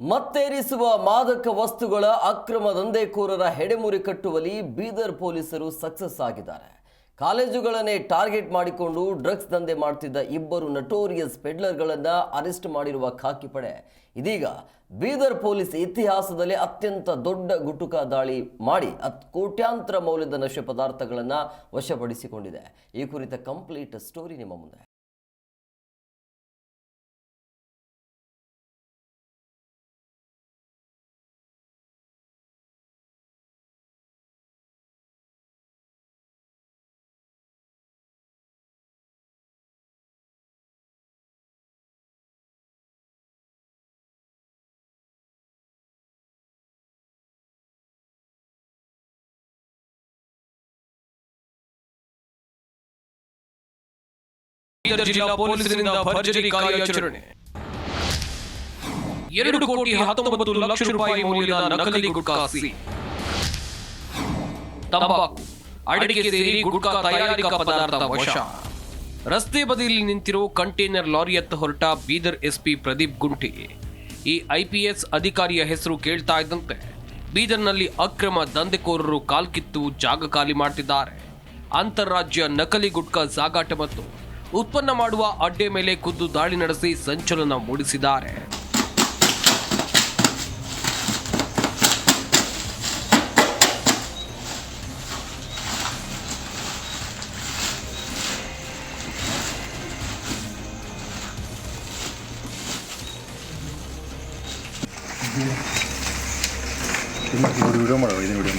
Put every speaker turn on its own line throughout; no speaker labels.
ಮತ್ತೇರಿಸುವ ಮಾದಕ ವಸ್ತುಗಳ ಅಕ್ರಮ ದಂಧೆಕೋರರ ಹೆಡೆಮುರಿ ಕಟ್ಟುವಲ್ಲಿ ಬೀದರ್ ಪೊಲೀಸರು ಸಕ್ಸಸ್ ಆಗಿದ್ದಾರೆ. ಕಾಲೇಜುಗಳನ್ನೇ ಟಾರ್ಗೆಟ್ ಮಾಡಿಕೊಂಡು ಡ್ರಗ್ಸ್ ದಂಧೆ ಮಾಡ್ತಿದ್ದ ಇಬ್ಬರು ನಟೋರಿಯಸ್ ಪೆಡ್ಲರ್ಗಳನ್ನು ಅರೆಸ್ಟ್ ಮಾಡಿರುವ ಖಾಕಿ ಪಡೆ. ಇದೀಗ ಬೀದರ್ ಪೊಲೀಸ್ ಇತಿಹಾಸದಲ್ಲಿ ಅತ್ಯಂತ ದೊಡ್ಡ ಗುಟುಕ ದಾಳಿ ಮಾಡಿ ಅತ್ ಕೋಟ್ಯಾಂತರ ಮೌಲ್ಯದ ನಶೆ ಪದಾರ್ಥಗಳನ್ನು ವಶಪಡಿಸಿಕೊಂಡಿದೆ. ಈ ಕುರಿತ ಕಂಪ್ಲೀಟ್ ಸ್ಟೋರಿ ನಿಮ್ಮ ಮುಂದೆ.
ಬೀದರ್ ಜಿಲ್ಲಾ ಪೊಲೀಸರಿಂದ ಭರ್ಜರಿ ಕಾರ್ಯಾಚರಣೆ. ಎರಡು ಕೋಟಿ ಹತ್ತೊಂಬತ್ತು ಲಕ್ಷ ರೂಪಾಯಿ ಮೌಲ್ಯದ ನಕಲಿ ಗುಟ್ಕಾ ಸಿ. ತಂಬಾಕು, ಅಡಿಕೆ ಸೇರಿ ಗುಟ್ಕಾ ತಯಾರಿಕಾ ಪದಾರ್ಥ ವಶ. ರಸ್ತೆ ಬದಿಯಲ್ಲಿ ನಿಂತಿರೋ ಕಂಟೈನರ್ ಲಾರಿಯತ್ತ ಹೊರಟ ಬೀದರ್ ಎಸ್ಪಿ ಪ್ರದೀಪ್ ಗುಂಟಿ. ಈ ಐಪಿಎಸ್ ಅಧಿಕಾರಿಯ ಹೆಸರು ಕೇಳ್ತಾ ಇದ್ದಂತೆ ಬೀದರ್ನಲ್ಲಿ ಅಕ್ರಮ ದಂಧೆಕೋರರು ಕಾಲ್ಕಿತ್ತು ಜಾಗ ಖಾಲಿ ಮಾಡ್ತಿದ್ದಾರೆ. ಅಂತಾರಾಜ್ಯ ನಕಲಿ ಗುಟ್ಕಾ ಸಾಗಾಟ ಮತ್ತು ಉತ್ಪನ್ನ ಮಾಡುವ ಅಡ್ಡೆ ಮೇಲೆ ಖುದ್ದು ದಾಳಿ ನಡೆಸಿ ಸಂಚಲನ ಮೂಡಿಸಿದ್ದಾರೆ.
ವಿಡಿಯೋ ವಿಡಿಯೋ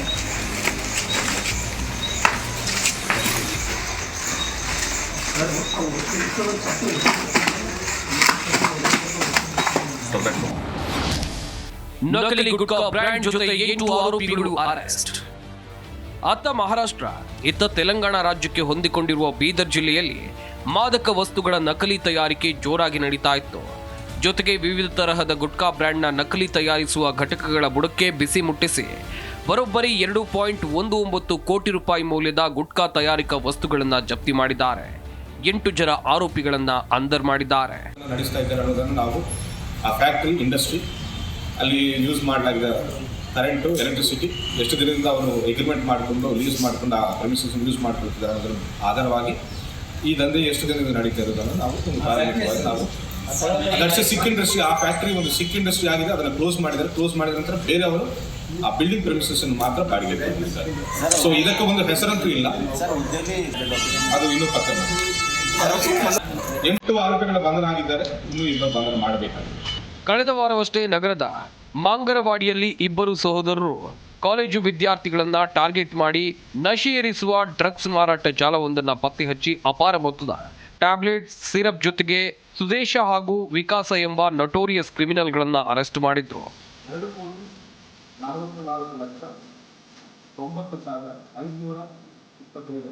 ನಕಲಿ ಗುಟ್ಕಾ ಬ್ರ್ಯಾಂಡ್ ಜೊತೆ ಎಂಟು ಆರೋಪಿಗಳು ಅರೆಸ್ಟ್. ಅತ್ತ ಮಹಾರಾಷ್ಟ್ರ ಇತ್ತ ತೆಲಂಗಾಣ ರಾಜ್ಯಕ್ಕೆ ಹೊಂದಿಕೊಂಡಿರುವ ಬೀದರ್ ಜಿಲ್ಲೆಯಲ್ಲಿ ಮಾದಕ ವಸ್ತುಗಳ ನಕಲಿ ತಯಾರಿಕೆ ಜೋರಾಗಿ ನಡೀತಾ ಇತ್ತು. ಜೊತೆಗೆ ವಿವಿಧ ತರಹದ ಗುಟ್ಕಾ ಬ್ರ್ಯಾಂಡ್ನ ನಕಲಿ ತಯಾರಿಸುವ ಘಟಕಗಳ ಬುಡಕ್ಕೆ ಬಿಸಿ ಮುಟ್ಟಿಸಿ ಬರೋಬ್ಬರಿ ಎರಡು ಪಾಯಿಂಟ್ ಒಂದು ಒಂಬತ್ತು ಕೋಟಿ ರೂಪಾಯಿ ಮೌಲ್ಯದ ಗುಟ್ಕಾ ತಯಾರಿಕಾ ವಸ್ತುಗಳನ್ನು ಜಪ್ತಿ ಮಾಡಿದ್ದಾರೆ. ಎಂಟು ಜನ ಆರೋಪಿಗಳನ್ನು ಅಂದರ್ ಮಾಡಿದ್ದಾರೆ.
ನಡೆಸ್ತಾ ಇದ್ದಾರೆ ಅನ್ನೋದನ್ನು ನಾವು ಆ ಫ್ಯಾಕ್ಟ್ರಿ, ಇಂಡಸ್ಟ್ರಿ ಅಲ್ಲಿ ಯೂಸ್ ಮಾಡಲಾಗಿದೆ ಕರೆಂಟು, ಎಲೆಕ್ಟ್ರಿಸಿಟಿ ಎಷ್ಟು ದಿನದಿಂದ ಅವರು ಎಗ್ರಿಮೆಂಟ್ ಮಾಡಿಕೊಂಡು ಯೂಸ್ ಮಾಡಿಕೊಂಡು, ಆ ಪ್ರಮಿಸಸ್ ಯೂಸ್ ಮಾಡ್ಕೊಳ್ತಿದ್ದಾರೆ ಅದರ ಆಧಾರವಾಗಿ ಈ ದಂಧೆ ಎಷ್ಟು ದಿನದಿಂದ ನಡೀತಾ ಇರೋದನ್ನು ನಾವು ನಾವು ದಟ್ಸ್ ಸಿಕ್ ಇಂಡಸ್ಟ್ರಿ, ಆ ಫ್ಯಾಕ್ಟ್ರಿ ಒಂದು ಸಿಕ್ ಇಂಡಸ್ಟ್ರಿ ಆಗಿದೆ, ಅದನ್ನು ಕ್ಲೋಸ್ ಮಾಡಿದ್ದಾರೆ. ಕ್ಲೋಸ್ ಮಾಡಿದ ನಂತರ ಬೇರೆಯವರು ಆ ಬಿಲ್ಡಿಂಗ್ ಪ್ರಮಿಸಸ್ ಮಾತ್ರ ಬಾಡಿಗೆ ಸೊ ಇದಕ್ಕೆ ಒಂದು ಹೆಸರಂತೂ ಇಲ್ಲ. ಅದು ಇನ್ನೂ ಪತ್ತೆ. ಎಂಟು ಆರೋಪಿಗಳ ಬಂಧನ ಆಗಿದ್ದಾರೆ ಇನ್ನೂ ಇಬ್ಬರು ಬಂಧನ ಮಾಡಬೇಕಾಗಿದೆ.
ಕಳೆದ ವಾರವಷ್ಟೇ ನಗರದ ಮಾಂಗರವಾಡಿಯಲ್ಲಿ ಇಬ್ಬರು ಸಹೋದರರು ಕಾಲೇಜು ವಿದ್ಯಾರ್ಥಿಗಳನ್ನ ಟಾರ್ಗೆಟ್ ಮಾಡಿ ನಶೆ ಏರಿಸುವ ಡ್ರಗ್ಸ್ ಮಾರಾಟ ಜಾಲವೊಂದನ್ನು ಪತ್ತೆ ಹಚ್ಚಿ ಅಪಾರ ಮೊತ್ತದ ಟ್ಯಾಬ್ಲೆಟ್ ಸಿರಪ್ ಜೊತೆಗೆ ಸುದೇಶ ಹಾಗೂ ವಿಕಾಸ ಎಂಬ ನಟೋರಿಯಸ್ ಕ್ರಿಮಿನಲ್ಗಳನ್ನು ಅರೆಸ್ಟ್ ಮಾಡಿದ್ರು.
ಲಕ್ಷ ತೊಂಬತ್ತು ಸಾವಿರ ಐದುನೂರ ಇಪ್ಪತ್ತೈದು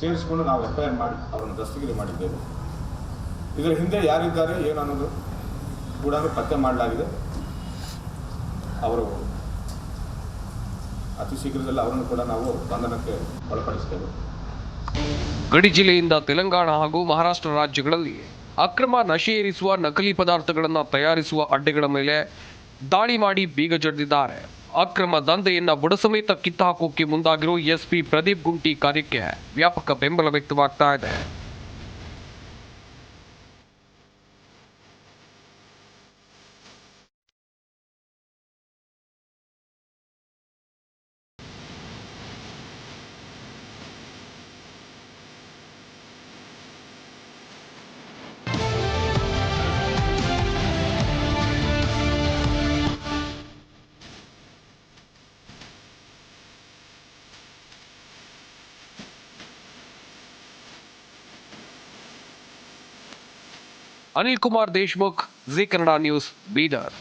ಸೇರಿಸ್ಕೊಂಡು ನಾವು ಎಫ್ ಐ ಆರ್ ಮಾಡಿ ಅವರನ್ನು ದಸ್ತಗಿರಿ ಮಾಡಿದ್ದೇವೆ. ಇದರ ಹಿಂದೆ ಯಾರಿದ್ದಾರೆ, ಏನು ಅನ್ನೋದು ಕೂಡ ಪತ್ತೆ ಮಾಡಲಾಗಿದೆ. ಅವರು ಅತಿ ಶೀಘ್ರದಲ್ಲಿ ಅವರನ್ನು ಕೂಡ ನಾವು ಬಂಧನಕ್ಕೆ ಒಳಪಡಿಸ್ತೇವೆ.
ಗಡಿ ಜಿಲ್ಲೆಯಿಂದ ತೆಲಂಗಾಣ ಹಾಗೂ ಮಹಾರಾಷ್ಟ್ರ ರಾಜ್ಯಗಳಲ್ಲಿ ಅಕ್ರಮ ನಶೆ ಏರಿಸುವ ನಕಲಿ ಪದಾರ್ಥಗಳನ್ನು ತಯಾರಿಸುವ ಅಡ್ಡೆಗಳ ಮೇಲೆ ದಾಳಿ ಮಾಡಿ ಬೀಗ ಜಡಿದಿದ್ದಾರೆ. ಅಕ್ರಮ ದಂಧೆಯನ್ನ ಬುಡಸಮೇತ ಕಿತ್ತಾಕೋಕೆ ಮುಂದಾಗಿರೋ ಎಸ್ಪಿ ಪ್ರದೀಪ್ ಗುಂಟಿ ಕಾರ್ಯಕ್ಕೆ ವ್ಯಾಪಕ ಬೆಂಬಲ ವ್ಯಕ್ತವಾಗ್ತಾ ಇದೆ. Anil Kumar Deshmukh G Kannada news Bidar.